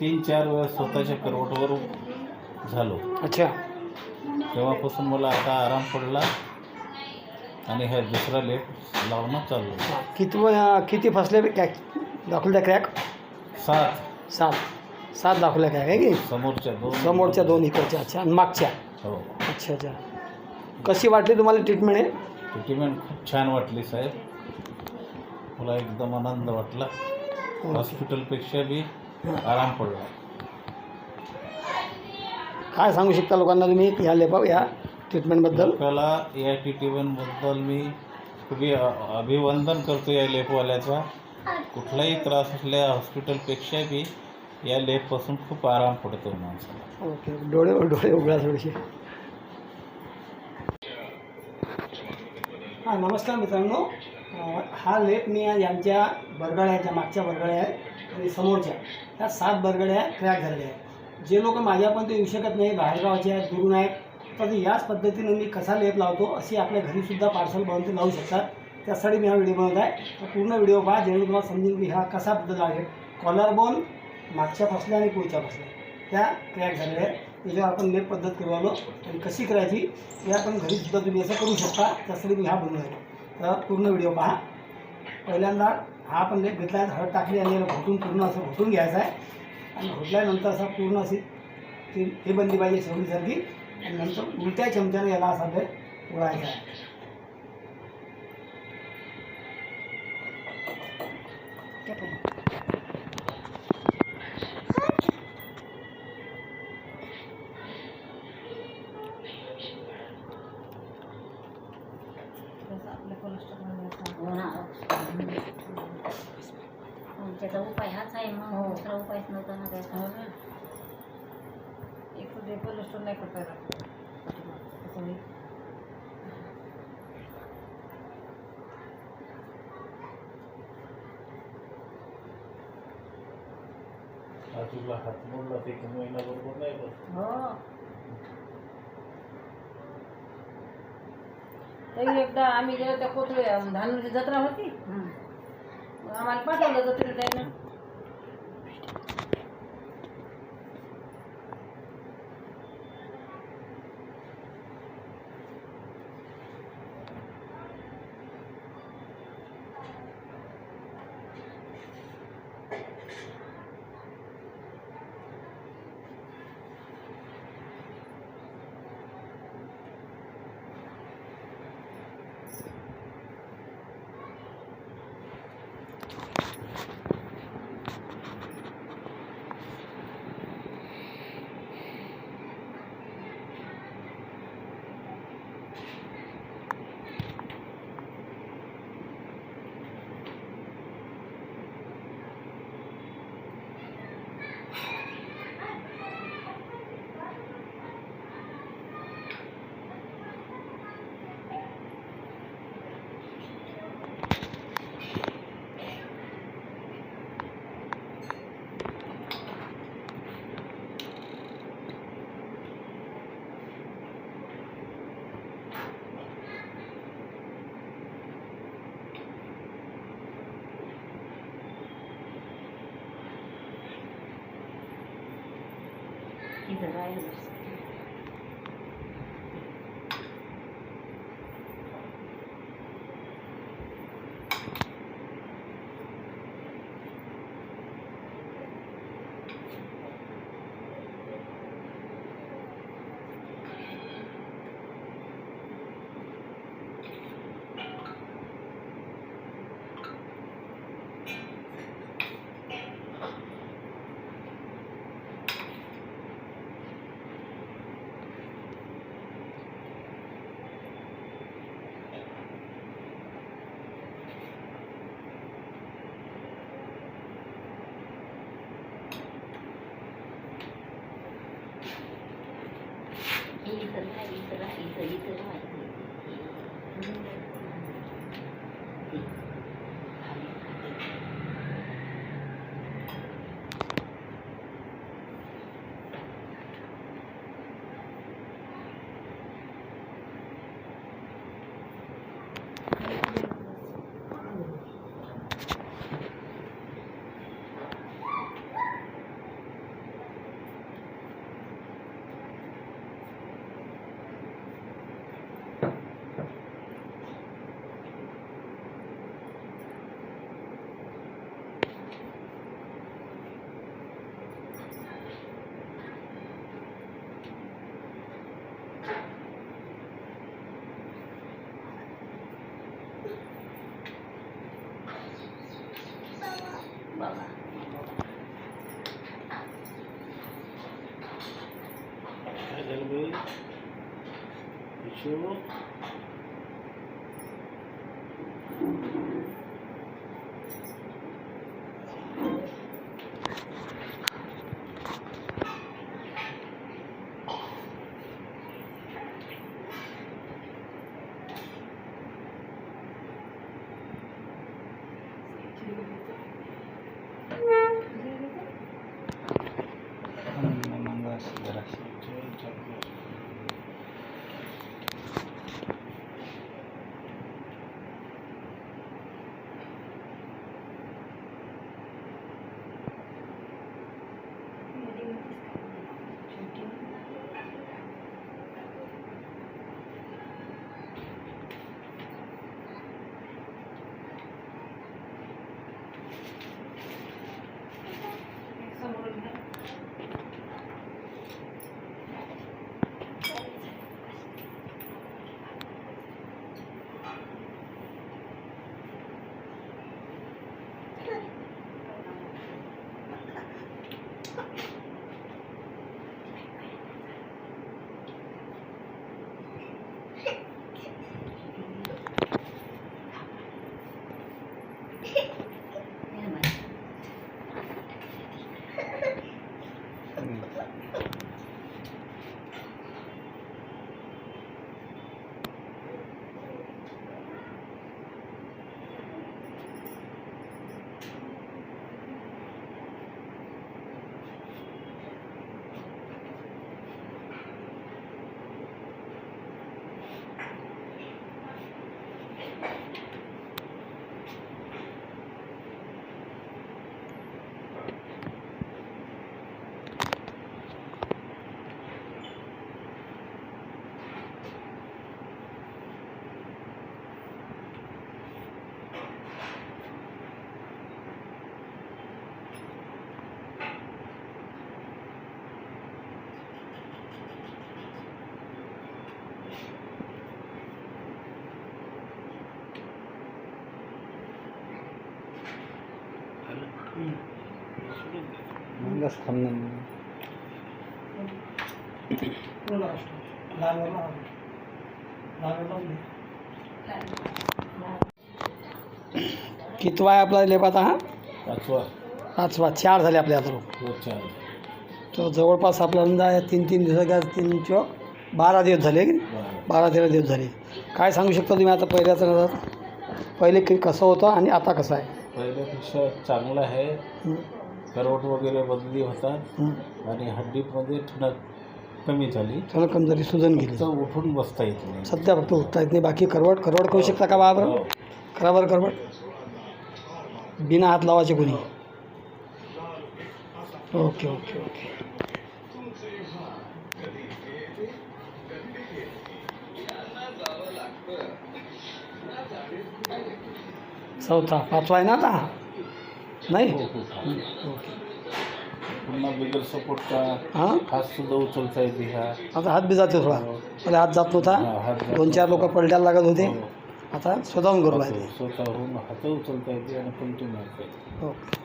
तीन चार वेळेस स्वतःच्या करवटवर झालो. अच्छा. तेव्हापासून मला आता आराम पडला आणि हा दुसरा लेप लावणं चालू. किती व- किती फसले काय दाखवल्या क्रॅक? सात. सात. सात दाखवल्या क्रॅक आहे की? समोरच्या दोन समोरच्या दोन इकडच्या. अच्छा आणि मागच्या? हो. अच्छा अच्छा. कशी वाटली तुम्हाला ट्रीटमेंट आहे ट्रीटमेंट खूप छान वाटली साहेब. मला एकदम आनंद वाटला. हॉस्पिटलपेक्षा बी आराम पडला. काय सांगू शकता लोकांना तुम्ही ह्या लेपा या ट्रीटमेंटबद्दल लोकाला या ट्रीटमेंटबद्दल मी खूप अ- अभिवंदन करतो या लेपवाल्याचा कुठलाही त्रास असल्या हॉस्पिटलपेक्षा बी या लेपपासून खूप आराम पडतो माणसाला. ओके डोळे डोळे उघडा थोडेसे. हां नमस्कार मित्रांनो. हा लेप मी आज यांच्या बरगड्याच्या मागच्या बरगड्या आहेत आणि समोरच्या. ह्या सात बरगड्या क्रॅक झालेल्या आहेत. जे लोक माझ्यापर्यंत येऊ शकत नाही बाहेरगावचे आहेत दुरून आहेत तर याच पद्धतीनं मी कसा लेप लावतो अशी आपल्या घरीसुद्धा पार्सल बनवून ते लावू शकतात. त्यासाठी मी हा व्हिडिओ बनवत आहे. तर पूर्ण व्हिडिओ पहा जेणेकरून तुम्हाला समजेल की हा कसा पद्धत आहे. कॉलर बोन मागच्या फसल्या आणि पुढच्या फसल्या. त्या क्रॅक झालेल्या आहेत. त्याच्यावर आपण लेप पद्धत करवलो आणि कशी करायची हे आपण घरीसुद्धा तुम्ही असं करू शकता. त्यासाठी मी हा बनवला आहे. तर पूर्ण व्हिडिओ पहा. पहिल्यांदा हा आपण लेप घेतला हळद टाकली आणि याला घुटून पूर्ण असं घुटून घ्यायचं आहे. आणि घुटल्यानंतर असा पूर्ण अशी ती हे बनली पाहिजे शेवटीसारखी आणि नंतर उलट्या चमच्याने याला असा लेप ओढायचा आहे. स्टोर नाही करता येणार असं होईल. हा तुला हात मोडला ते महिना बरोबर नाही बस हो. एकदा आम्ही गेलो त्या कोथळे धानूरची जत्रा होती. हं. मग आम्हाला पाठवलं जत्रेला even I understand. Thank you. archivo वरला कितवा आहे आपला लेप आता हा? पाचवा. पाचवा. चार झाले आपले आता. हो तर जवळपास आपल्याला तीन तीन दिवसाच्या तीन चौक बारा दिवस झाले की? बरं. तेरा दिवस झाले. काय सांगू शकता तुम्ही आता पहिल्याचं पहिले कसं होतं आणि आता कसं आहे? पहिल्यापेक्षा चांगलं आहे. हं, करवट वगैरे बदली होतात. आणि हड्डीमध्ये ठणक कमी झाली. त्याला कमजोरी सुजन गेली. तर उठून बसता येत नाही. सध्या फक्त उठता येत नाही. बाकी करवट करवट करू शकता का बा बरं हो. करा बरं करवट. बिना हात लावायचे कोणी. Okay okay okay. चौथा पाचवा आहे ना आता? नाही? हो, हो. ओके पुन्हा बिगर सपोर्टचा हां? हात सुद्धा उचलता येते ह्या आता हात बी जाते थोडा. पहिले हात जात नव्हता. हा, हात जात दोन चार लोक पलट्याला लागत होते. हो. आता स्वतःहून करू लागले. स्वतःहून हात उचलता येते आणि कंटिन्यू मारता येते ओके